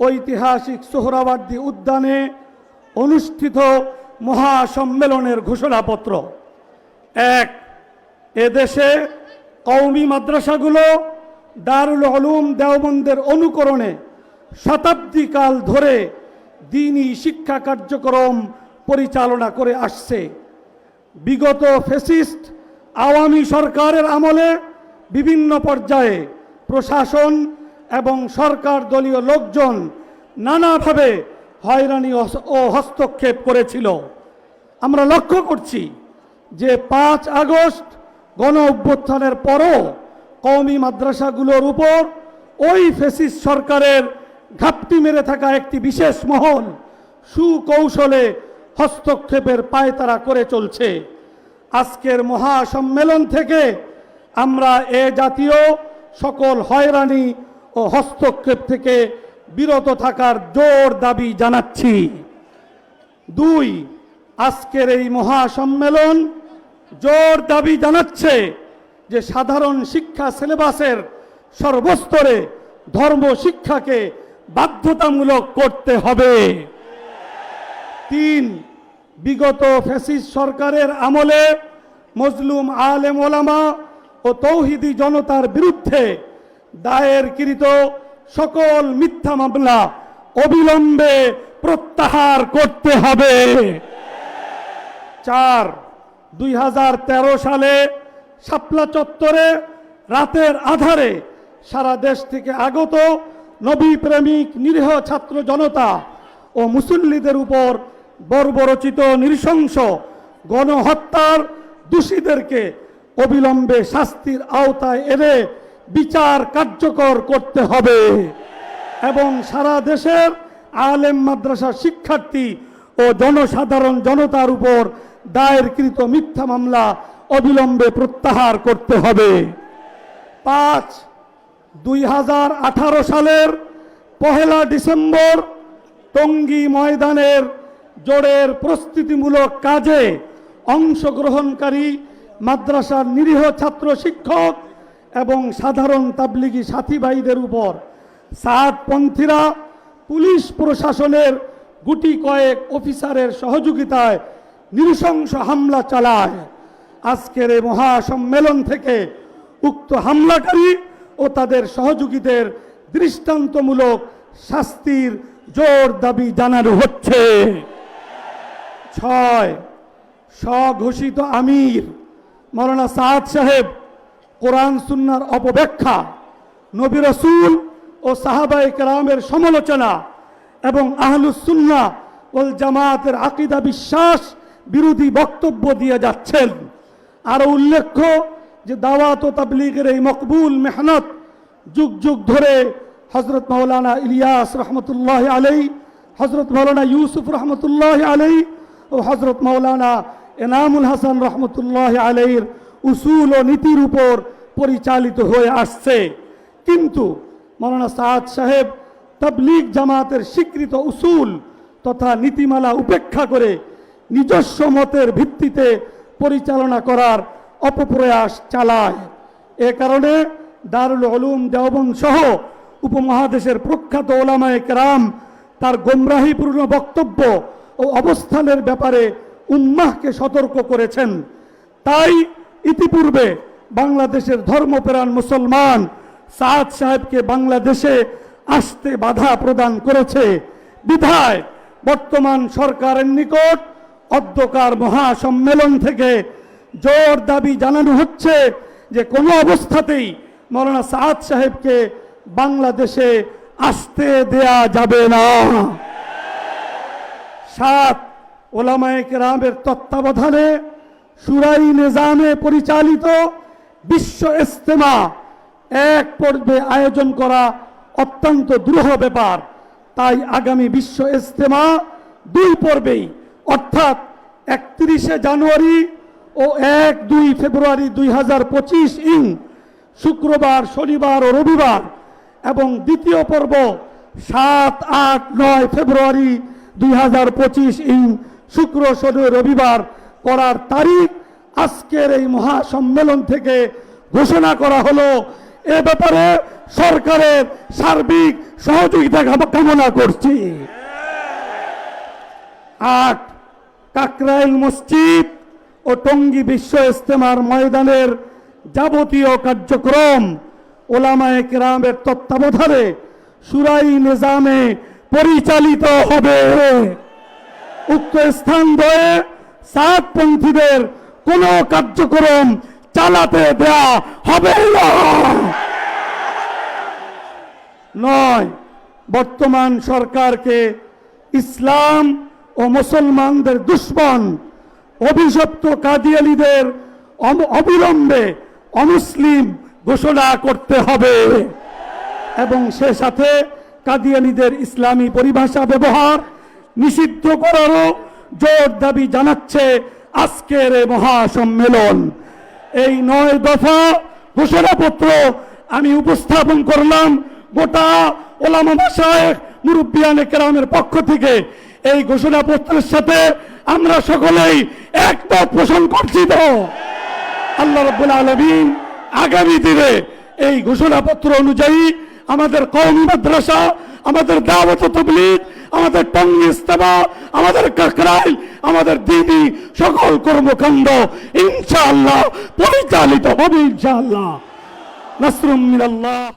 ঐতিহাসিক সোহরাওয়ার্দী উদ্যানে অনুষ্ঠিত মহাসম্মেলনের ঘোষণাপত্র। এক, এদেশে কওমি মাদ্রাসাগুলো দারুল আলুম দেওবন্দের অনুকরণে শতাব্দীকাল ধরে দিনই শিক্ষা কার্যক্রম পরিচালনা করে আসছে। বিগত ফেসিস্ট আওয়ামী সরকারের আমলে বিভিন্ন পর্যায়ে প্রশাসন এবং সরকার দলীয় লোকজন নানাভাবে হয়রানি ও হস্তক্ষেপ করেছিল। আমরা লক্ষ্য করছি যে পাঁচ আগস্ট গণ অভ্যুত্থানের পরও কওমি মাদ্রাসাগুলোর উপর ওই ফেসিস সরকারের ঘাপটি মেরে থাকা একটি বিশেষ মহল সুকৌশলে হস্তক্ষেপের পায়তারা করে চলছে। আজকের মহাসম্মেলন থেকে আমরা এ জাতীয় সকল হয়রানি ও হস্তক্ষেপ থেকে বিরত থাকার জোর দাবি জানাচ্ছি। দুই, আজকের এই মহাসম্মেলন জোর দাবি জানাচ্ছে যে সাধারণ শিক্ষা সিলেবাসের সর্বস্তরে ধর্ম শিক্ষাকে বাধ্যতামূলক করতে হবে। তিন, বিগত ফ্যাসিস সরকারের আমলে মজলুম আলেম ওলামা ও তৌহিদি জনতার বিরুদ্ধে দায়েরকৃত সকল মিথ্যা মামলা অবিলম্বে প্রত্যাহার করতে হবে। চার, দুই সালে শাপলা চত্বরে রাতের আধারে সারা দেশ থেকে আগত নবী প্রেমিক নিরীহ ছাত্র জনতা ও মুসল্লিদের উপর বর্বরচিত নৃশংস গণহত্যার দোষীদেরকে অবিলম্বে শাস্তির আওতায় এনে বিচার কার্যকর করতে হবে। এবং সারা দেশের আলেম মাদ্রাসা শিক্ষার্থী ও জনসাধারণ জনতার উপর দায়েরকৃত মিথ্যা মামলা অবিলম্বে প্রত্যাহার করতে হবে। পাঁচ, দুই সালের পহেলা ডিসেম্বর টঙ্গী ময়দানের জোরের প্রস্তুতিমূলক কাজে অংশগ্রহণকারী মাদ্রাসার নিরীহ ছাত্র শিক্ষক এবং সাধারণ তাবলিগি সাথী ভাইদের উপর সাতপন্থীরা পুলিশ প্রশাসনের গুটি কয়েক অফিসারের সহযোগিতায় নৃশংস হামলা চালায়। আজকের এই মহাসম্মেলন থেকে উক্ত হামলাকারী ও তাদের সহযোগীদের দৃষ্টান্তমূলক শাস্তির জোর দাবি জানানো হচ্ছে। ছয়, স্বঘোষিত আমির। মৌলানা সাদ সাহেব কোরআন সুন্নার অপব্যাখ্যা, নবী রসুল ও সাহাবাই কেরামের সমালোচনা এবং আহলুসুন্না ওল জামাতের আকিদা বিশ্বাস বিরোধী বক্তব্য দিয়ে যাচ্ছেন। আরও উল্লেখ্য যে দাওয়াত ও তাবলিগের এই মকবুল মেহনত যুগ যুগ ধরে হজরত মৌলানা ইলিয়াস রহমতুল্লাহ আলাই হজরত মৌলানা ইউসুফ রহমতুল্লাহ আলাই ও হজরত মৌলানা এনামুল হাসান রহমতুল্লাহ আলাইর উসুল ও নীতির উপর পরিচালিত হয়ে আসছে। কিন্তু মৌলানা সাদ সাহেব তবলিগ জামাতের স্বীকৃত উসুল তথা নীতিমালা উপেক্ষা করে নিজস্ব মতের ভিত্তিতে পরিচালনা করার অপপ্রয়াস চালায়। এ কারণে দারুল উলুম দেওবন সহ উপমহাদেশের প্রখ্যাত ওলামায়ে কেরাম তার গোমরাহিপূর্ণ বক্তব্য ও অবস্থানের ব্যাপারে উম্মাহকে সতর্ক করেছেন। তাই ইতিপূর্বে বাংলাদেশের ধর্মপ্রাণ মুসলমান সাদ সাহেবকে বাংলাদেশে আসতে বাধা প্রদান করেছে। বিধায় বর্তমান সরকারের নিকট অধ্যকার মহাসম্মেলন থেকে জোর দাবি জানানো হচ্ছে যে কোনো অবস্থাতেই মৌলানা সাদ সাহেবকে বাংলাদেশে আসতে দেয়া যাবে না। সাত ওলামায়ে রামের তত্ত্বাবধানে সুরাই নিজামে পরিচালিত বিশ্ব ইস্তেমা এক পর্বে আয়োজন করা অত্যন্ত দ্রুহ ব্যাপার। তাই আগামী বিশ্ব ইস্তেমা দুই পর্বেই, অর্থাৎ একত্রিশে জানুয়ারি ও এক দুই ফেব্রুয়ারি দুই হাজার পঁচিশ ইং, শুক্রবার, শনিবার ও রবিবার এবং দ্বিতীয় পর্ব সাত আট নয় ফেব্রুয়ারি দুই হাজার পঁচিশ ইং, শুক্র, শনি, রবিবার করার তারিখ আজকের এই মহাসম্মেলন থেকে ঘোষণা করা হলো। এ ব্যাপারে সরকারের সার্বিক সহযোগিতা কাম- কামনা করছি। আট, কাকরাইল মসজিদ ও টঙ্গী বিশ্ব ইস্তেমার ময়দানের যাবতীয় কার্যক্রম ওলামায়ে কেরামের তত্ত্বাবধানে সুরাই নিজামে পরিচালিত হবে। উক্ত স্থান ধরে সাতপন্থীদের কোনো কার্যক্রম চালাতে দেয়া হবে না। নয়, বর্তমান সরকারকে ইসলাম ও মুসলমানদের দুশ্মন, অভিশপ্ত কাদিয়ালিদের অবিলম্বে অমুসলিম ঘোষণা করতে হবে। এবং সে সাথে কাদিয়ানিদের ইসলামী পরিভাষা ব্যবহার নিষিদ্ধ করারও জোর দাবি জানাচ্ছে আজকের এই মহাসম্মেলন। এই নয় দফা ঘোষণাপত্র আমি উপস্থাপন করলাম গোটা ওলামা মুরব্বিয়ানে কেরামের পক্ষ থেকে। এই ঘোষণাপত্রের সাথে আমরা সকলেই একমত পোষণ করছি তো। আল্লাহ রব্বুল আলমিন আগামী দিনে এই ঘোষণাপত্র অনুযায়ী আমাদের কওমি মাদ্রাসা আমাদের দাওয়াত তবলিগ, আমাদের টঙ্গি ইস্তেমা আমাদের কাকরাইল, আমাদের দিদি, সকল কর্মকাণ্ড ইনশাআল্লাহ পরিচালিত হবে ইনশাআল্লাহ। নাসরুম মিনাল্লাহ।